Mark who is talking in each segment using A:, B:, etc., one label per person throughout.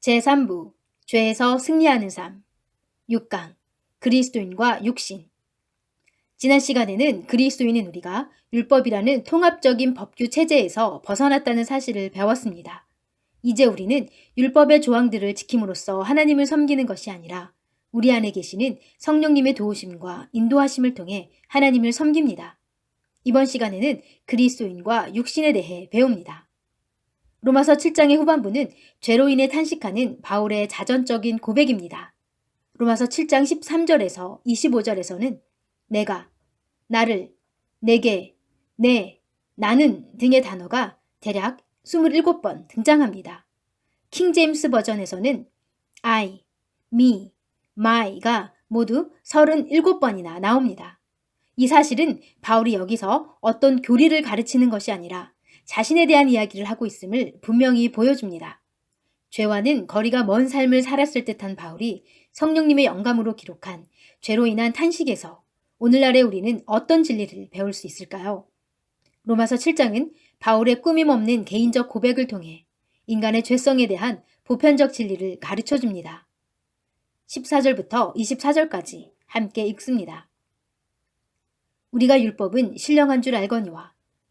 A: 제3부 죄에서 승리하는 삶 6강 그리스도인과 육신 지난 시간에는 그리스도인인 우리가 율법이라는 통합적인 법규 체제에서 벗어났다는 사실을 배웠습니다. 이제 우리는 율법의 조항들을 지킴으로써 하나님을 섬기는 것이 아니라 우리 안에 계시는 성령님의 도우심과 인도하심을 통해 하나님을 섬깁니다. 이번 시간에는 그리스도인과 육신에 대해 배웁니다. 로마서 7장의 후반부는 죄로 인해 탄식하는 바울의 자전적인 고백입니다. 로마서 7장 13절에서 25절에서는 내가, 나를, 내게, 내, 나는 등의 단어가 대략 27번 등장합니다. 킹제임스 버전에서는 I, me, my가 모두 37번이나 나옵니다. 이 사실은 바울이 여기서 어떤 교리를 가르치는 것이 아니라 자신에 대한 이야기를 하고 있음을 분명히 보여줍니다. 죄와는 거리가 먼 삶을 살았을 듯한 바울이 성령님의 영감으로 기록한 죄로 인한 탄식에서 오늘날의 우리는 어떤 진리를 배울 수 있을까요? 로마서 7장은 바울의 꾸밈 없는 개인적 고백을 통해 인간의 죄성에 대한 보편적 진리를 가르쳐 줍니다. 14절부터 24절까지 함께 읽습니다. 우리가 율법은 신령한 줄 알거니와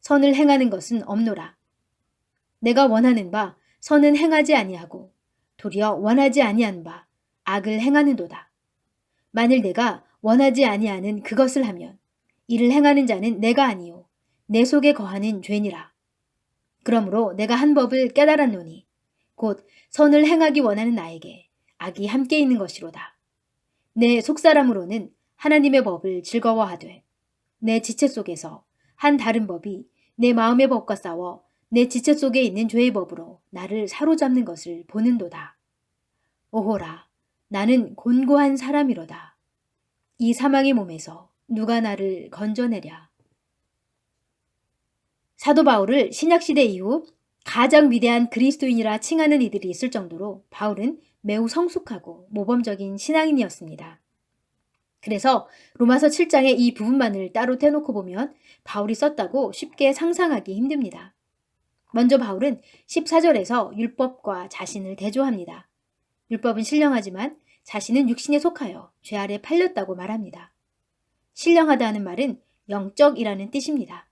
A: 선을 행하는 것은 없노라. 내가 원하는 바 선은 행하지 아니하고 도리어 원하지 아니한 바 악을 행하는도다. 만일 내가 원하지 아니하는 그것을 하면 이를 행하는 자는 내가 아니요 내 속에 거하는 죄니라. 그러므로 내가 한 법을 깨달았노니 곧 선을 행하기 원하는 나에게 악이 함께 있는 것이로다. 내 속사람으로는 하나님의 법을 즐거워하되 내 지체 속에서 한 다른 법이 내 마음의 법과 싸워 내 지체 속에 있는 죄의 법으로 나를 사로잡는 것을 보는도다. 오호라, 나는 곤고한 사람이로다. 이 사망의 몸에서 누가 나를 건져내랴. 사도 바울을 신약시대 이후 가장 위대한 그리스도인이라 칭하는 이들이 있을 정도로 바울은 매우 성숙하고 모범적인 신앙인이었습니다. 그래서 로마서 7장의 이 부분만을 따로 떼놓고 보면 바울이 썼다고 쉽게 상상하기 힘듭니다. 먼저 바울은 14절에서 율법과 자신을 대조합니다. 율법은 신령하지만 자신은 육신에 속하여 죄 아래 팔렸다고 말합니다. 신령하다는 말은 영적이라는 뜻입니다.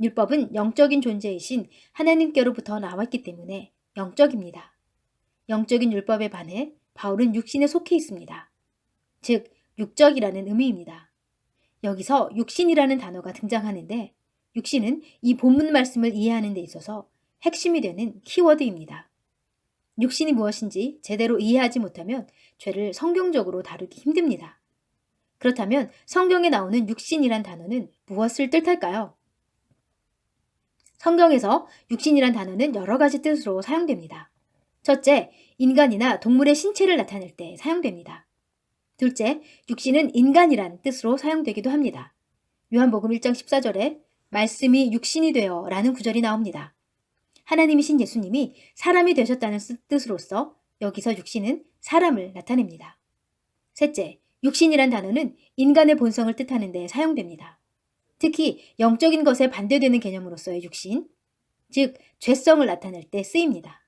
A: 율법은 영적인 존재이신 하나님께로부터 나왔기 때문에 영적입니다. 영적인 율법에 반해 바울은 육신에 속해 있습니다. 즉, 육적이라는 의미입니다. 여기서 육신이라는 단어가 등장하는데 육신은 이 본문 말씀을 이해하는 데 있어서 핵심이 되는 키워드입니다. 육신이 무엇인지 제대로 이해하지 못하면 죄를 성경적으로 다루기 힘듭니다. 그렇다면 성경에 나오는 육신이란 단어는 무엇을 뜻할까요? 성경에서 육신이란 단어는 여러 가지 뜻으로 사용됩니다. 첫째, 인간이나 동물의 신체를 나타낼 때 사용됩니다. 둘째, 육신은 인간이란 뜻으로 사용되기도 합니다. 요한복음 1장 14절에 말씀이 육신이 되어 라는 구절이 나옵니다. 하나님이신 예수님이 사람이 되셨다는 뜻으로서 여기서 육신은 사람을 나타냅니다. 셋째, 육신이란 단어는 인간의 본성을 뜻하는 데 사용됩니다. 특히 영적인 것에 반대되는 개념으로서의 육신, 즉 죄성을 나타낼 때 쓰입니다.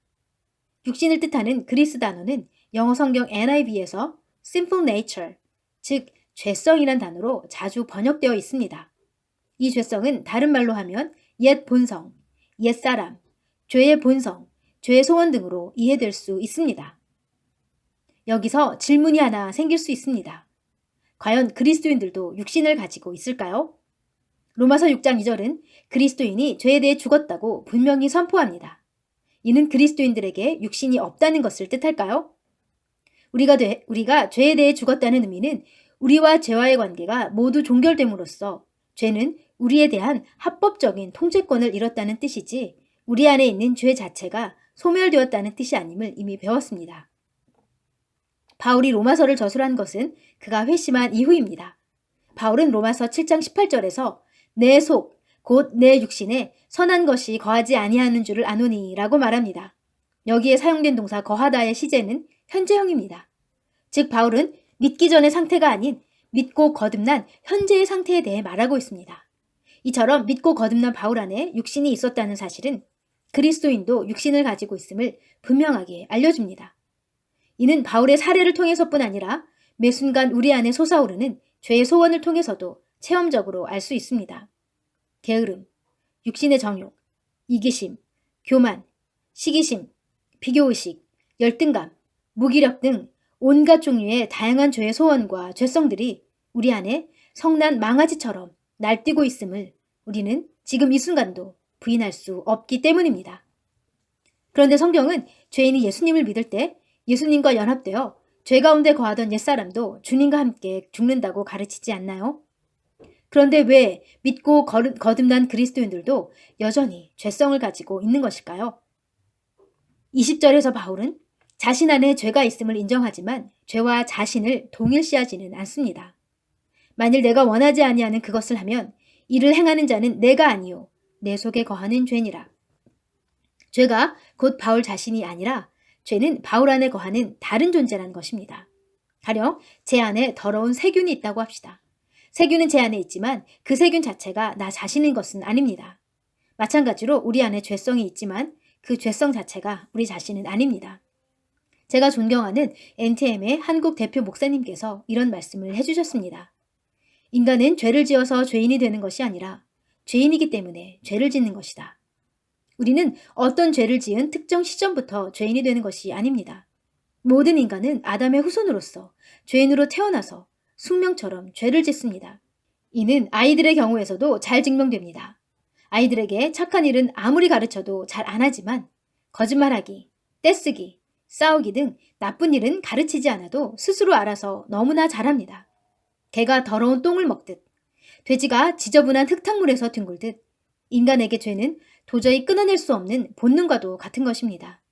A: 육신을 뜻하는 그리스 단어는 영어 성경 NIV에서 simple nature, 즉 죄성이란 단어로 자주 번역되어 있습니다. 이 죄성은 다른 말로 하면 옛 본성, 옛 사람, 죄의 본성, 죄의 소원 등으로 이해될 수 있습니다. 여기서 질문이 하나 생길 수 있습니다. 과연 그리스도인들도 육신을 가지고 있을까요? 로마서 6장 2절은 그리스도인이 죄에 대해 죽었다고 분명히 선포합니다. 이는 그리스도인들에게 육신이 없다는 것을 뜻할까요? 우리가, 돼, 우리가 죄에 대해 죽었다는 의미는 우리와 죄와의 관계가 모두 종결됨으로써 죄는 우리에 대한 합법적인 통제권을 잃었다는 뜻이지 우리 안에 있는 죄 자체가 소멸되었다는 뜻이 아님을 이미 배웠습니다. 바울이 로마서를 저술한 것은 그가 회심한 이후입니다. 바울은 로마서 7장 18절에서 내 속, 곧 내 육신에 선한 것이 거하지 아니하는 줄을 아노니라고 말합니다. 여기에 사용된 동사 거하다의 시제는 현재형입니다. 즉 바울은 믿기 전의 상태가 아닌 믿고 거듭난 현재의 상태에 대해 말하고 있습니다. 이처럼 믿고 거듭난 바울 안에 육신이 있었다는 사실은 그리스도인도 육신을 가지고 있음을 분명하게 알려줍니다. 이는 바울의 사례를 통해서뿐 아니라 매 순간 우리 안에 솟아오르는 죄의 소원을 통해서도 체험적으로 알 수 있습니다. 게으름, 육신의 정욕, 이기심, 교만, 시기심, 비교의식, 열등감, 무기력 등 온갖 종류의 다양한 죄의 소원과 죄성들이 우리 안에 성난 망아지처럼 날뛰고 있음을 우리는 지금 이 순간도 부인할 수 없기 때문입니다. 그런데 성경은 죄인이 예수님을 믿을 때 예수님과 연합되어 죄 가운데 거하던 옛사람도 주님과 함께 죽는다고 가르치지 않나요? 그런데 왜 믿고 거듭난 그리스도인들도 여전히 죄성을 가지고 있는 것일까요? 20절에서 바울은 자신 안에 죄가 있음을 인정하지만 죄와 자신을 동일시하지는 않습니다. 만일 내가 원하지 아니하는 그것을 하면 이를 행하는 자는 내가 아니요 내 속에 거하는 죄니라. 죄가 곧 바울 자신이 아니라 죄는 바울 안에 거하는 다른 존재라는 것입니다. 가령 제 안에 더러운 세균이 있다고 합시다. 세균은 제 안에 있지만 그 세균 자체가 나 자신인 것은 아닙니다. 마찬가지로 우리 안에 죄성이 있지만 그 죄성 자체가 우리 자신은 아닙니다. 제가 존경하는 NTM의 한국 대표 목사님께서 이런 말씀을 해주셨습니다. 인간은 죄를 지어서 죄인이 되는 것이 아니라 죄인이기 때문에 죄를 짓는 것이다. 우리는 어떤 죄를 지은 특정 시점부터 죄인이 되는 것이 아닙니다. 모든 인간은 아담의 후손으로서 죄인으로 태어나서 숙명처럼 죄를 짓습니다. 이는 아이들의 경우에서도 잘 증명됩니다. 아이들에게 착한 일은 아무리 가르쳐도 잘 안 하지만 거짓말하기, 떼쓰기, 싸우기 등 나쁜 일은 가르치지 않아도 스스로 알아서 너무나 잘합니다. 개가 더러운 똥을 먹듯 돼지가 지저분한 흙탕물에서 뒹굴듯 인간에게 죄는 도저히 끊어낼 수 없는 본능과도 같은 것입니다.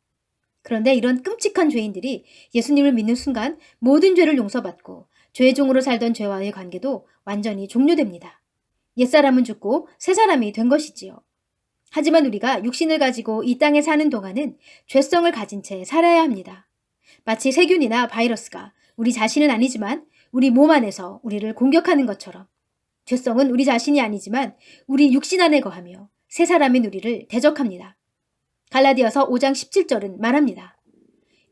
A: 그런데 이런 끔찍한 죄인들이 예수님을 믿는 순간 모든 죄를 용서받고 죄의 종으로 살던 죄와의 관계도 완전히 종료됩니다. 옛사람은 죽고 새사람이 된 것이지요. 하지만 우리가 육신을 가지고 이 땅에 사는 동안은 죄성을 가진 채 살아야 합니다. 마치 세균이나 바이러스가 우리 자신은 아니지만 우리 몸 안에서 우리를 공격하는 것처럼 죄성은 우리 자신이 아니지만 우리 육신 안에 거하며 새 사람인 우리를 대적합니다. 갈라디아서 5장 17절은 말합니다.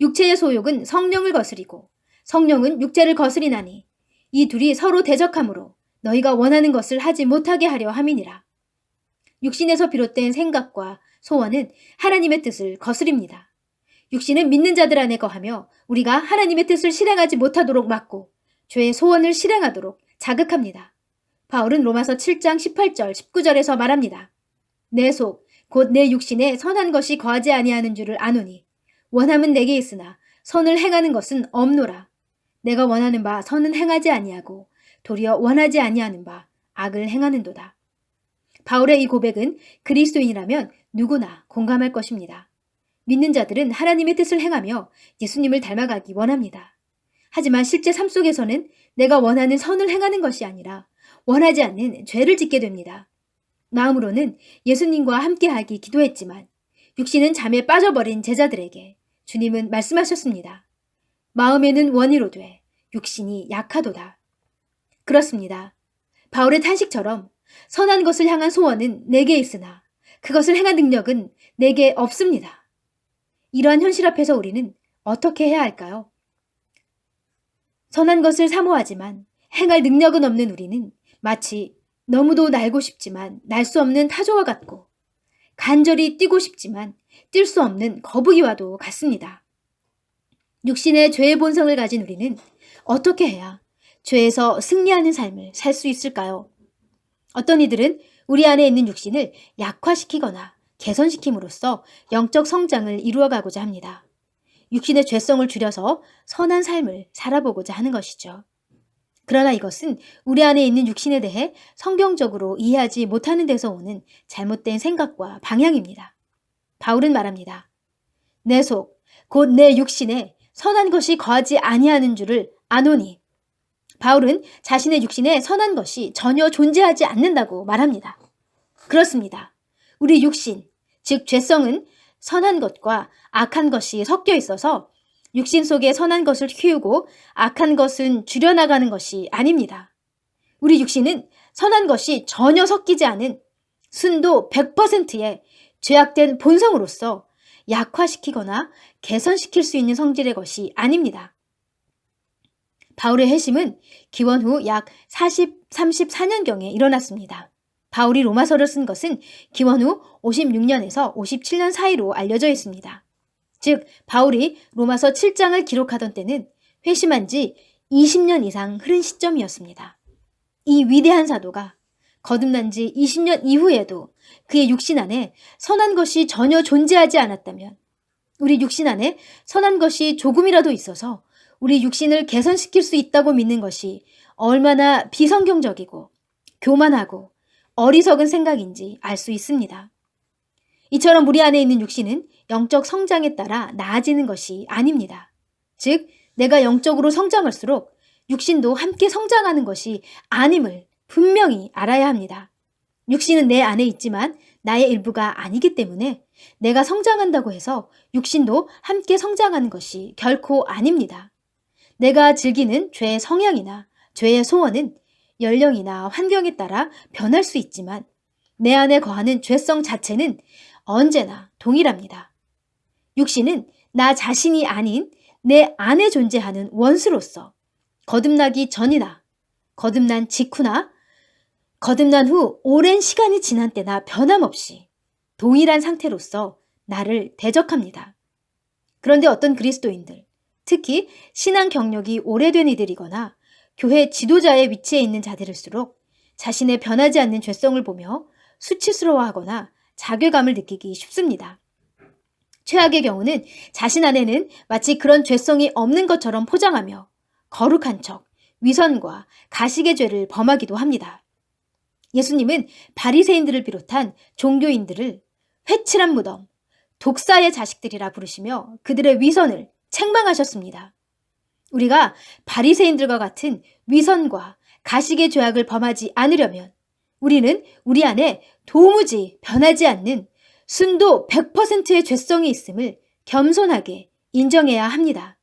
A: 육체의 소욕은 성령을 거스리고 성령은 육체를 거스리나니 이 둘이 서로 대적하므로 너희가 원하는 것을 하지 못하게 하려 함이니라. 육신에서 비롯된 생각과 소원은 하나님의 뜻을 거스립니다. 육신은 믿는 자들 안에 거하며 우리가 하나님의 뜻을 실행하지 못하도록 막고 죄의 소원을 실행하도록 자극합니다. 바울은 로마서 7장 18절 19절에서 말합니다. 내 속, 곧 내 육신에 선한 것이 거하지 아니하는 줄을 아노니 원함은 내게 있으나 선을 행하는 것은 없노라. 내가 원하는 바 선은 행하지 아니하고 도리어 원하지 아니하는 바 악을 행하는도다. 바울의 이 고백은 그리스도인이라면 누구나 공감할 것입니다. 믿는 자들은 하나님의 뜻을 행하며 예수님을 닮아가기 원합니다. 하지만 실제 삶 속에서는 내가 원하는 선을 행하는 것이 아니라 원하지 않는 죄를 짓게 됩니다. 마음으로는 예수님과 함께하기 기도했지만 육신은 잠에 빠져버린 제자들에게 주님은 말씀하셨습니다. 마음에는 원이로 돼 육신이 약하도다. 그렇습니다. 바울의 탄식처럼 선한 것을 향한 소원은 내게 있으나 그것을 행한 능력은 내게 없습니다. 이러한 현실 앞에서 우리는 어떻게 해야 할까요? 선한 것을 사모하지만 행할 능력은 없는 우리는 마치 너무도 날고 싶지만 날 수 없는 타조와 같고 간절히 뛰고 싶지만 뛸 수 없는 거북이와도 같습니다. 육신의 죄의 본성을 가진 우리는 어떻게 해야 죄에서 승리하는 삶을 살 수 있을까요? 어떤 이들은 우리 안에 있는 육신을 약화시키거나 개선시킴으로써 영적 성장을 이루어가고자 합니다. 육신의 죄성을 줄여서 선한 삶을 살아보고자 하는 것이죠. 그러나 이것은 우리 안에 있는 육신에 대해 성경적으로 이해하지 못하는 데서 오는 잘못된 생각과 방향입니다. 바울은 말합니다. 내 속, 곧 내 육신에 선한 것이 거하지 아니하는 줄을 아노니. 바울은 자신의 육신에 선한 것이 전혀 존재하지 않는다고 말합니다. 그렇습니다. 우리 육신, 즉 죄성은 선한 것과 악한 것이 섞여 있어서 육신 속에 선한 것을 키우고 악한 것은 줄여나가는 것이 아닙니다. 우리 육신은 선한 것이 전혀 섞이지 않은 순도 100%의 죄악된 본성으로서 약화시키거나 개선시킬 수 있는 성질의 것이 아닙니다. 바울의 회심은 기원 후 약 40, 34년경에 일어났습니다. 바울이 로마서를 쓴 것은 기원 후 56년에서 57년 사이로 알려져 있습니다. 즉, 바울이 로마서 7장을 기록하던 때는 회심한 지 20년 이상 흐른 시점이었습니다. 이 위대한 사도가 거듭난 지 20년 이후에도 그의 육신 안에 선한 것이 전혀 존재하지 않았다면 우리 육신 안에 선한 것이 조금이라도 있어서 우리 육신을 개선시킬 수 있다고 믿는 것이 얼마나 비성경적이고 교만하고 어리석은 생각인지 알 수 있습니다. 이처럼 우리 안에 있는 육신은 영적 성장에 따라 나아지는 것이 아닙니다. 즉, 내가 영적으로 성장할수록 육신도 함께 성장하는 것이 아님을 분명히 알아야 합니다. 육신은 내 안에 있지만 나의 일부가 아니기 때문에 내가 성장한다고 해서 육신도 함께 성장하는 것이 결코 아닙니다. 내가 즐기는 죄의 성향이나 죄의 소원은 연령이나 환경에 따라 변할 수 있지만 내 안에 거하는 죄성 자체는 언제나 동일합니다. 육신은 나 자신이 아닌 내 안에 존재하는 원수로서 거듭나기 전이나 거듭난 직후나 거듭난 후 오랜 시간이 지난 때나 변함없이 동일한 상태로서 나를 대적합니다. 그런데 어떤 그리스도인들, 특히 신앙 경력이 오래된 이들이거나 교회 지도자의 위치에 있는 자들일수록 자신의 변하지 않는 죄성을 보며 수치스러워하거나 자괴감을 느끼기 쉽습니다. 최악의 경우는 자신 안에는 마치 그런 죄성이 없는 것처럼 포장하며 거룩한 척, 위선과 가식의 죄를 범하기도 합니다. 예수님은 바리새인들을 비롯한 종교인들을 회칠한 무덤, 독사의 자식들이라 부르시며 그들의 위선을 책망하셨습니다. 우리가 바리새인들과 같은 위선과 가식의 죄악을 범하지 않으려면 우리는 우리 안에 도무지 변하지 않는 순도 100%의 죄성이 있음을 겸손하게 인정해야 합니다.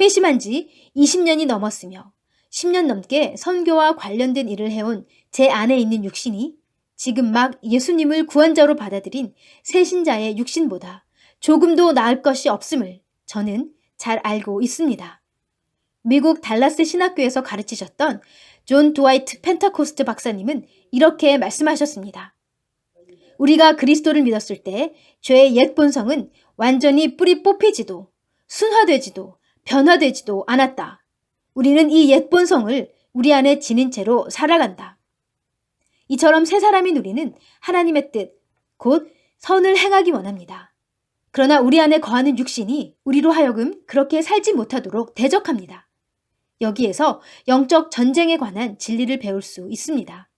A: 회심한 지 20년이 넘었으며 10년 넘게 선교와 관련된 일을 해온 제 안에 있는 육신이 지금 막 예수님을 구원자로 받아들인 새신자의 육신보다 조금도 나을 것이 없음을 저는 잘 알고 있습니다. 미국 달라스 신학교에서 가르치셨던 존 드와이트 펜타코스트 박사님은 이렇게 말씀하셨습니다. 우리가 그리스도를 믿었을 때 죄의 옛 본성은 완전히 뿌리 뽑히지도 순화되지도 변화되지도 않았다. 우리는 이 옛 본성을 우리 안에 지닌 채로 살아간다. 이처럼 새 사람인 우리는 하나님의 뜻, 곧 선을 행하기 원합니다. 그러나 우리 안에 거하는 육신이 우리로 하여금 그렇게 살지 못하도록 대적합니다. 여기에서 영적 전쟁에 관한 진리를 배울 수 있습니다.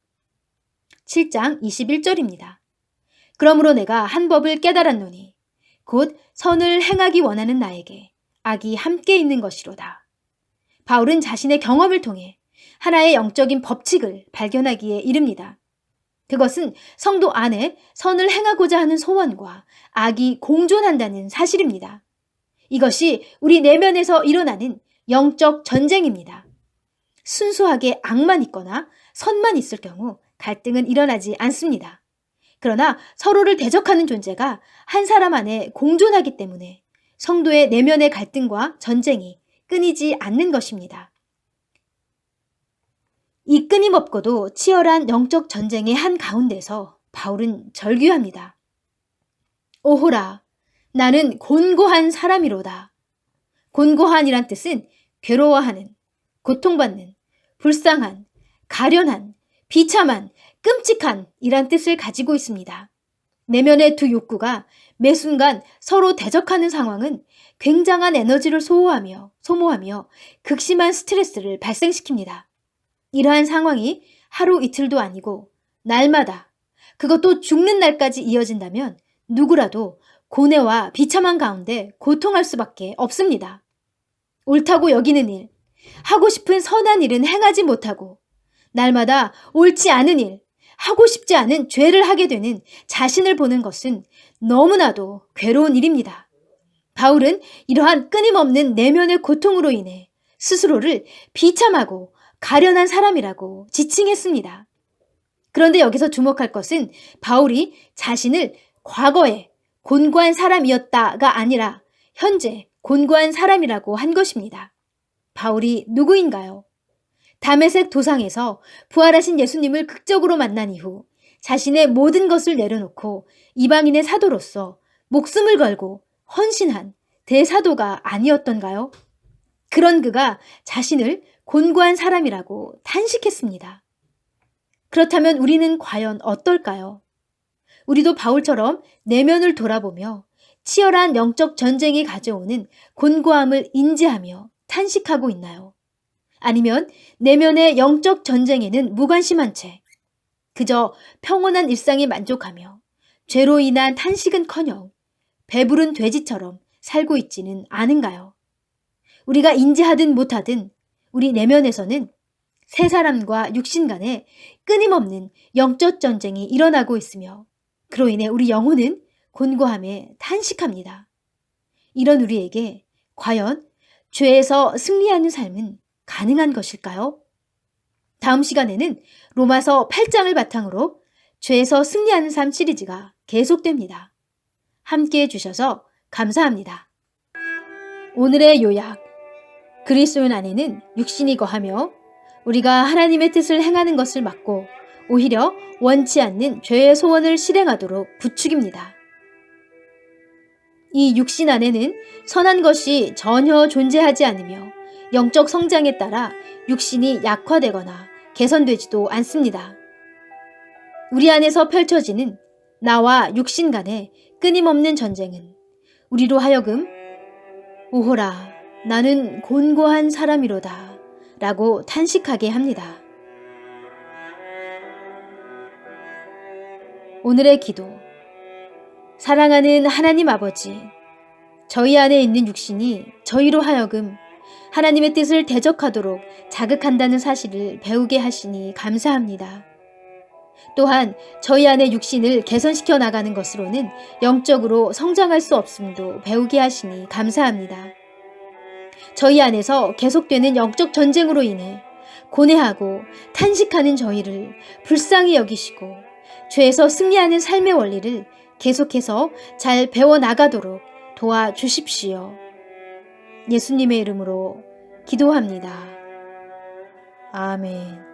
A: 7장 21절입니다. 그러므로 내가 한 법을 깨달았노니 곧 선을 행하기 원하는 나에게 악이 함께 있는 것이로다. 바울은 자신의 경험을 통해 하나의 영적인 법칙을 발견하기에 이릅니다. 그것은 성도 안에 선을 행하고자 하는 소원과 악이 공존한다는 사실입니다. 이것이 우리 내면에서 일어나는 영적 전쟁입니다. 순수하게 악만 있거나 선만 있을 경우 갈등은 일어나지 않습니다. 그러나 서로를 대적하는 존재가 한 사람 안에 공존하기 때문에 성도의 내면의 갈등과 전쟁이 끊이지 않는 것입니다. 이 끊임없고도 치열한 영적 전쟁의 한 가운데서 바울은 절규합니다. 오호라, 나는 곤고한 사람이로다. 곤고한이란 뜻은 괴로워하는, 고통받는, 불쌍한, 가련한, 비참한, 끔찍한 이란 뜻을 가지고 있습니다. 내면의 두 욕구가 매 순간 서로 대적하는 상황은 굉장한 에너지를 소모하며, 소모하며 극심한 스트레스를 발생시킵니다. 이러한 상황이 하루 이틀도 아니고 날마다 그것도 죽는 날까지 이어진다면 누구라도 고뇌와 비참한 가운데 고통할 수밖에 없습니다. 옳다고 여기는 일, 하고 싶은 선한 일은 행하지 못하고 날마다 옳지 않은 일, 하고 싶지 않은 죄를 하게 되는 자신을 보는 것은 너무나도 괴로운 일입니다. 바울은 이러한 끊임없는 내면의 고통으로 인해 스스로를 비참하고 가련한 사람이라고 지칭했습니다. 그런데 여기서 주목할 것은 바울이 자신을 과거에 곤고한 사람이었다가 아니라 현재 곤고한 사람이라고 한 것입니다. 바울이 누구인가요? 담에색 도상에서 부활하신 예수님을 극적으로 만난 이후 자신의 모든 것을 내려놓고 이방인의 사도로서 목숨을 걸고 헌신한 대사도가 아니었던가요? 그런 그가 자신을 곤고한 사람이라고 탄식했습니다. 그렇다면 우리는 과연 어떨까요? 우리도 바울처럼 내면을 돌아보며 치열한 영적 전쟁이 가져오는 곤고함을 인지하며 탄식하고 있나요? 아니면 내면의 영적 전쟁에는 무관심한 채 그저 평온한 일상에 만족하며 죄로 인한 탄식은커녕 배부른 돼지처럼 살고 있지는 않은가요? 우리가 인지하든 못하든 우리 내면에서는 새 사람과 육신 간에 끊임없는 영적 전쟁이 일어나고 있으며 그로 인해 우리 영혼은 곤고함에 탄식합니다. 이런 우리에게 과연 죄에서 승리하는 삶은 가능한 것일까요? 다음 시간에는 로마서 8장을 바탕으로 죄에서 승리하는 삶 시리즈가 계속됩니다. 함께 해주셔서 감사합니다. 오늘의 요약. 그리스도인 안에는 육신이 거하며 우리가 하나님의 뜻을 행하는 것을 막고 오히려 원치 않는 죄의 소원을 실행하도록 부추깁니다. 이 육신 안에는 선한 것이 전혀 존재하지 않으며 영적 성장에 따라 육신이 약화되거나 개선되지도 않습니다. 우리 안에서 펼쳐지는 나와 육신 간의 끊임없는 전쟁은 우리로 하여금 오호라 나는 곤고한 사람이로다 라고 탄식하게 합니다. 오늘의 기도 사랑하는 하나님 아버지 저희 안에 있는 육신이 저희로 하여금 하나님의 뜻을 대적하도록 자극한다는 사실을 배우게 하시니 감사합니다. 또한 저희 안의 육신을 개선시켜 나가는 것으로는 영적으로 성장할 수 없음도 배우게 하시니 감사합니다. 저희 안에서 계속되는 영적 전쟁으로 인해 고뇌하고 탄식하는 저희를 불쌍히 여기시고 죄에서 승리하는 삶의 원리를 계속해서 잘 배워나가도록 도와주십시오. 예수님의 이름으로 기도합니다. 아멘.